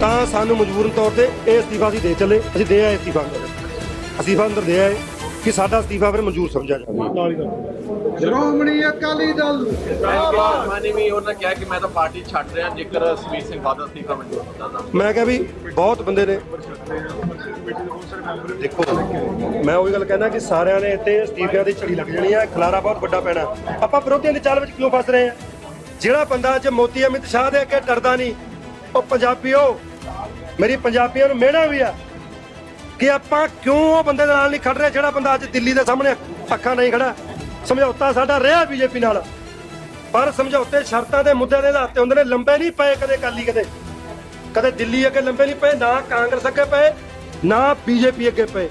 ਤਾਂ ਸਾਨੂੰ ਮਜਬੂਰਨ ਤੌਰ ਤੇ ਇਹ ਅਸਤੀਫਾ ਅਸੀਂ ਦੇ ਚੱਲੇ ਅਸੀਂ ਦੇ ਆਏ ਅਸਤੀਫਾ। ਅਸਤੀਫਾ ਅੰਦਰ ਦੇ ਆਏ ਕਿ ਸਾਡਾ ਅਸਤੀਫਾ ਫਿਰ ਮਨਜ਼ੂਰ ਸਮਝਿਆ ਜਾਵੇ। ਸ਼੍ਰੋਮਣੀ ਅਕਾਲੀ ਦਲ ਮਾਨੀ ਵੀ ਉਹਨਾਂ ਕਿਹਾ ਕਿ ਮੈਂ ਤਾਂ ਪਾਰਟੀ ਛੱਡ ਰਿਹਾ ਜੇਕਰ ਸੁਮੀਤ ਸਿੰਘ ਬਾਦਲ ਅਸਤੀਫਾ ਮਨਜ਼ੂਰ ਹੁੰਦਾ ਤਾਂ। ਮੈਂ ਕਿਹਾ ਵੀ ਬਹੁਤ ਬੰਦੇ ਨੇ। ਦੇਖੋ ਮੈਂ ਉਹੀ ਗੱਲ ਕਹਿਣਾ ਕਿ ਸਾਰਿਆਂ ਨੇ ਇੱਥੇ ਅਸਤੀਫਿਆਂ ਦੀ ਝੜੀ ਲੱਗ ਜਾਣੀ ਹੈ ਖਲਾਰਾ ਬਹੁਤ ਵੱਡਾ ਪੈਣਾ। ਆਪਾਂ ਵਿਰੋਧੀਆਂ ਦੀ ਚਾਲ ਵਿੱਚ ਕਿਉਂ ਫਸ ਰਹੇ ਹਾਂ ਜਿਹੜਾ ਬੰਦਾ ਅੱਜ ਮੋਦੀ ਅਮਿਤ ਸ਼ਾਹ ਦੇ ਅੱਗੇ ਡਰਦਾ ਨਹੀਂ ਉਹ ਪੰਜਾਬੀਓ ਮੇਰੀ ਪੰਜਾਬੀਆਂ ਨੂੰ ਮਿਹਣਾ ਵੀ ਆ ਕਿ ਆਪਾਂ ਕਿਉਂ ਉਹ ਬੰਦੇ ਦੇ ਨਾਲ ਨਹੀਂ ਖੜ ਰਹੇ ਜਿਹੜਾ ਬੰਦਾ ਅੱਜ ਦਿੱਲੀ ਦੇ ਸਾਹਮਣੇ ਅੱਖਾਂ ਨਹੀਂ ਖੜਾ। ਸਮਝੌਤਾ ਸਾਡਾ ਰਿਹਾ ਬੀਜੇਪੀ ਨਾਲ। ਪਰ ਸਮਝੌਤੇ ਸ਼ਰਤਾਂ ਦੇ ਮੁੱਦਿਆਂ ਦੇ ਆਧਾਰ ਤੇ ਹੁੰਦੇ ਨੇ, ਲੰਬੇ ਨਹੀਂ ਪਏ ਕਦੇ ਕਾਲੀ ਕਦੇ। ਕਦੇ ਦਿੱਲੀ ਅੱਗੇ ਲੰਬੇ ਨਹੀਂ ਪਏ, ਨਾ ਕਾਂਗਰਸ ਅੱਗੇ ਪਏ, ਨਾ ਬੀਜੇਪੀ ਅੱਗੇ ਪਏ।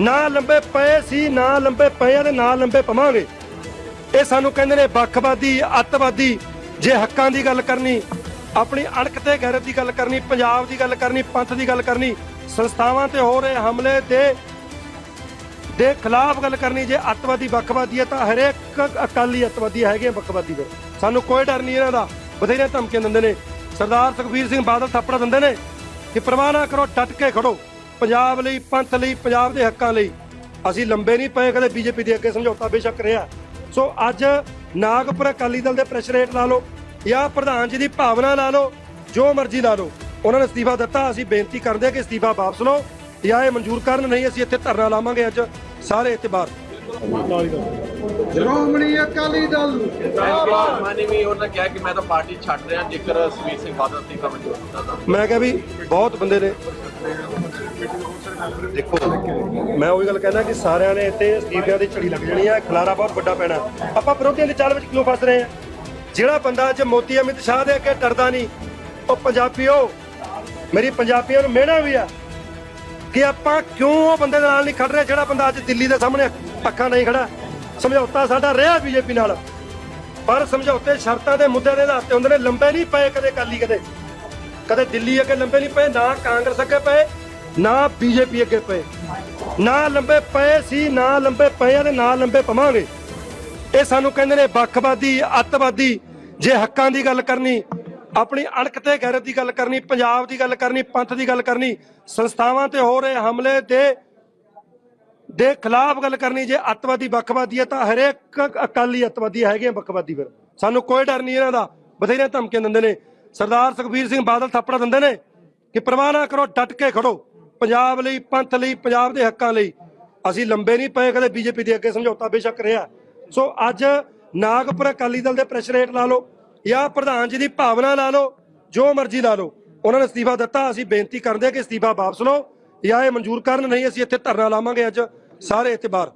ਨਾ ਲੰਬੇ ਪਏ ਸੀ, ਨਾ ਲੰਬੇ ਪਏ ਆ ਤੇ ਨਾ ਲੰਬੇ ਪਵਾਂਗੇ। ਇਹ ਸਾਨੂੰ ਕਹਿੰਦੇ ਨੇ ਵੱਖਵਾਦੀ, ਅੱਤਵਾਦੀ, ਜੇ ਹੱਕਾਂ ਦੀ ਗੱਲ ਕਰਨੀ ਆਪਣੀ ਅਣਖ ਤੇ ਗੈਰਤ ਦੀ ਗੱਲ ਕਰਨੀ, ਪੰਜਾਬ ਦੀ ਗੱਲ ਕਰਨੀ, ਪੰਥ ਦੀ ਗੱਲ ਕਰਨੀ, ਸੰਸਥਾਵਾਂ ਤੇ ਹੋ ਰਹੇ ਹਮਲੇ ਦੇ ਦੇ ਖਿਲਾਫ ਗੱਲ ਕਰਨੀ, ਜੇ ਅੱਤਵਾਦੀ ਵੱਖਵਾਦੀ ਹੈ ਤਾਂ ਹਰੇਕ ਅਕਾਲੀ ਅੱਤਵਾਦੀ ਹੈਗੇ ਆ ਵੱਖਵਾਦੀ ਦੇ। ਸਾਨੂੰ ਕੋਈ ਡਰ ਨਹੀਂ ਇਹਨਾਂ ਦਾ। ਬਥੇਰੇ ਧਮਕੀਆਂ ਦਿੰਦੇ ਨੇ। ਸਰਦਾਰ ਸੁਖਬੀਰ ਸਿੰਘ ਬਾਦਲ ਥੱਪੜ ਦਿੰਦੇ ਨੇ ਕਿ ਪਰਵਾਹ ਨਾ ਕਰੋ, ਡਟ ਕੇ ਖੜੋ। ਪੰਜਾਬ ਲਈ, ਪੰਥ ਲਈ, ਪੰਜਾਬ ਦੇ ਹੱਕਾਂ ਲਈ। ਅਸੀਂ ਲੰਬੇ ਨਹੀਂ ਪਏ ਕਦੇ ਬੀਜੇਪੀ ਦੇ ਅੱਗੇ ਸਮਝੌਤਾ ਬੇਸ਼ੱਕ ਰਿਹਾ। ਸੋ ਅੱਜ ਨਾਗਪੁਰ ਅਕਾਲੀ ਦਲ ਦੇ ਪ੍ਰੈਸ਼ਰ ਰੇਟ ਲਾ ਲਓ। ਜਾਂ ਪ੍ਰਧਾਨ ਜੀ ਦੀ ਭਾਵਨਾ ਲਾ ਲਓ ਜੋ ਮਰਜ਼ੀ ਲਾ ਲਓ। ਉਹਨਾਂ ਨੇ ਅਸਤੀਫਾ ਦਿੱਤਾ ਅਸੀਂ ਬੇਨਤੀ ਕਰਦੇ ਹਾਂ ਕਿ ਅਸਤੀਫਾ ਵਾਪਸ ਲਓ। ਜਾਂ ਇਹ ਮਨਜ਼ੂਰ ਕਰਨ ਨਹੀਂ ਅਸੀਂ ਇੱਥੇ ਧਰਨਾ ਲਾਵਾਂਗੇ ਅੱਜ ਸਾਰੇ ਇੱਥੇ ਬਾਹਰ। ਸ਼੍ਰੋਮਣੀ ਅਕਾਲੀ ਦਲ ਮਾਨੀ ਵੀ ਉਹਨਾਂ ਕਿਹਾ ਕਿ ਮੈਂ ਤਾਂ ਪਾਰਟੀ ਛੱਡ ਰਿਹਾ ਜੇਕਰ ਸੁਮੀਤ ਸਿੰਘ ਬਾਦਲ ਅਸਤੀਫਾ ਮਨਜ਼ੂਰ ਹੁੰਦਾ ਤਾਂ ਮੈਂ ਕਿਹਾ ਵੀ ਬਹੁਤ ਬੰਦੇ ਨੇ। ਦੇਖੋ ਮੈਂ ਉਹੀ ਗੱਲ ਕਹਿਣਾ ਕਿ ਸਾਰਿਆਂ ਨੇ ਇੱਥੇ ਅਸਤੀਫਿਆਂ ਦੀ ਝੜੀ ਲੱਗ ਜਾਣੀ ਹੈ ਖਲਾਰਾ ਬਹੁਤ ਵੱਡਾ ਪੈਣਾ। ਆਪਾਂ ਵਿਰੋਧੀਆਂ ਦੀ ਚਾਲ ਵਿੱਚ ਕਿਉਂ ਫਸ ਰਹੇ ਹਾਂ ਜਿਹੜਾ ਬੰਦਾ ਅੱਜ ਮੋਦੀ, ਅਮਿਤ ਸ਼ਾਹ ਦੇ ਅੱਗੇ ਡਰਦਾ ਨਹੀਂ, ਉਹ ਪੰਜਾਬੀਓ, ਮੇਰੀ ਪੰਜਾਬੀਆਂ ਨੂੰ ਮਿਹਣਾ ਵੀ ਆ ਕਿ ਆਪਾਂ ਕਿਉਂ ਉਹ ਬੰਦੇ ਦੇ ਨਾਲ ਨਹੀਂ ਖੜ ਰਹੇ, ਜਿਹੜਾ ਬੰਦਾ ਅੱਜ ਦਿੱਲੀ ਦੇ ਸਾਹਮਣੇ ਅੱਖਾਂ ਨਹੀਂ ਖੜਾ ਸਮਝੌਤਾ ਸਾਡਾ ਰਿਹਾ ਬੀਜੇਪੀ ਨਾਲ, ਪਰ ਸਮਝੌਤੇ ਸ਼ਰਤਾਂ ਦੇ ਮੁੱਦਿਆਂ ਦੇ ਆਧਾਰ ਤੇ ਹੁੰਦੇ ਨੇ ਲੰਬੇ ਨਹੀਂ ਪਏ ਕਦੇ ਕਾਲੀ ਕਦੇ ਕਦੇ ਦਿੱਲੀ ਅੱਗੇ ਲੰਬੇ ਨਹੀਂ ਪਏ, ਨਾ ਕਾਂਗਰਸ ਅੱਗੇ ਪਏ, ਨਾ ਬੀਜੇਪੀ ਅੱਗੇ ਪਏ। ਨਾ ਲੰਬੇ ਪਏ ਸੀ, ਨਾ ਲੰਬੇ ਪਏ ਆ ਤੇ ਨਾ ਲੰਬੇ ਪਵਾਂਗੇ। ਇਹ ਸਾਨੂੰ ਕਹਿੰਦੇ ਨੇ ਵੱਖਵਾਦੀ, ਅੱਤਵਾਦੀ, ਜੇ ਹੱਕਾਂ ਦੀ ਗੱਲ ਕਰਨੀ, ਆਪਣੀ ਅਣਖ ਤੇ ਗੈਰਤ ਦੀ ਗੱਲ ਕਰਨੀ, ਪੰਜਾਬ ਦੀ ਗੱਲ ਕਰਨੀ, ਪੰਥ ਦੀ ਗੱਲ ਕਰਨੀ, ਸੰਸਥਾਵਾਂ ਤੇ ਹੋ ਰਹੇ ਹਮਲੇ ਦੇ ਦੇ ਖਿਲਾਫ ਗੱਲ ਕਰਨੀ, ਜੇ ਅੱਤਵਾਦੀ ਵੱਖਵਾਦੀ ਹੈ ਤਾਂ ਹਰੇਕ ਅਕਾਲੀ ਅੱਤਵਾਦੀ ਹੈਗੇ ਆ ਵੱਖਵਾਦੀ ਫਿਰ। ਸਾਨੂੰ ਕੋਈ ਡਰ ਨਹੀਂ ਇਹਨਾਂ ਦਾ। ਬਥੇਰੇ ਧਮਕੀਆਂ ਦਿੰਦੇ ਨੇ। ਸਰਦਾਰ ਸੁਖਬੀਰ ਸਿੰਘ ਬਾਦਲ ਥੱਪੜ ਦਿੰਦੇ ਨੇ ਕਿ ਪ੍ਰਵਾਹ ਨਾ ਕਰੋ, ਡਟ ਕੇ ਖੜੋ। ਪੰਜਾਬ ਲਈ, ਪੰਥ ਲਈ, ਪੰਜਾਬ ਦੇ ਹੱਕਾਂ ਲਈ। ਅਸੀਂ ਲੰਬੇ ਨਹੀਂ ਪਏ ਕਦੇ ਬੀਜੇਪੀ ਦੇ ਅੱਗੇ ਸਮਝੌਤਾ ਬੇਸ਼ੱਕ ਰਿਹਾ। ਸੋ ਅੱਜ ਨਾਗਪੁਰ ਅਕਾਲੀ ਦਲ ਦੇ ਪ੍ਰੈਸ਼ਰ ਰੇਟ ਲਾ ਲਓ ਜਾਂ ਪ੍ਰਧਾਨ ਜੀ ਦੀ ਭਾਵਨਾ ਲਾ ਲਓ, ਜੋ ਮਰਜ਼ੀ ਲਾ ਲਓ। ਉਹਨਾਂ ਨੇ ਅਸਤੀਫਾ ਦਿੱਤਾ, ਅਸੀਂ ਬੇਨਤੀ ਕਰਦੇ ਹਾਂ ਕਿ ਅਸਤੀਫਾ ਵਾਪਸ ਲਓ ਜਾਂ ਇਹ ਮਨਜ਼ੂਰ ਕਰਨ, ਨਹੀਂ ਅਸੀਂ ਇੱਥੇ ਧਰਨਾ ਲਾਵਾਂਗੇ ਅੱਜ ਸਾਰੇ ਇੱਥੇ ਬਾਹਰ।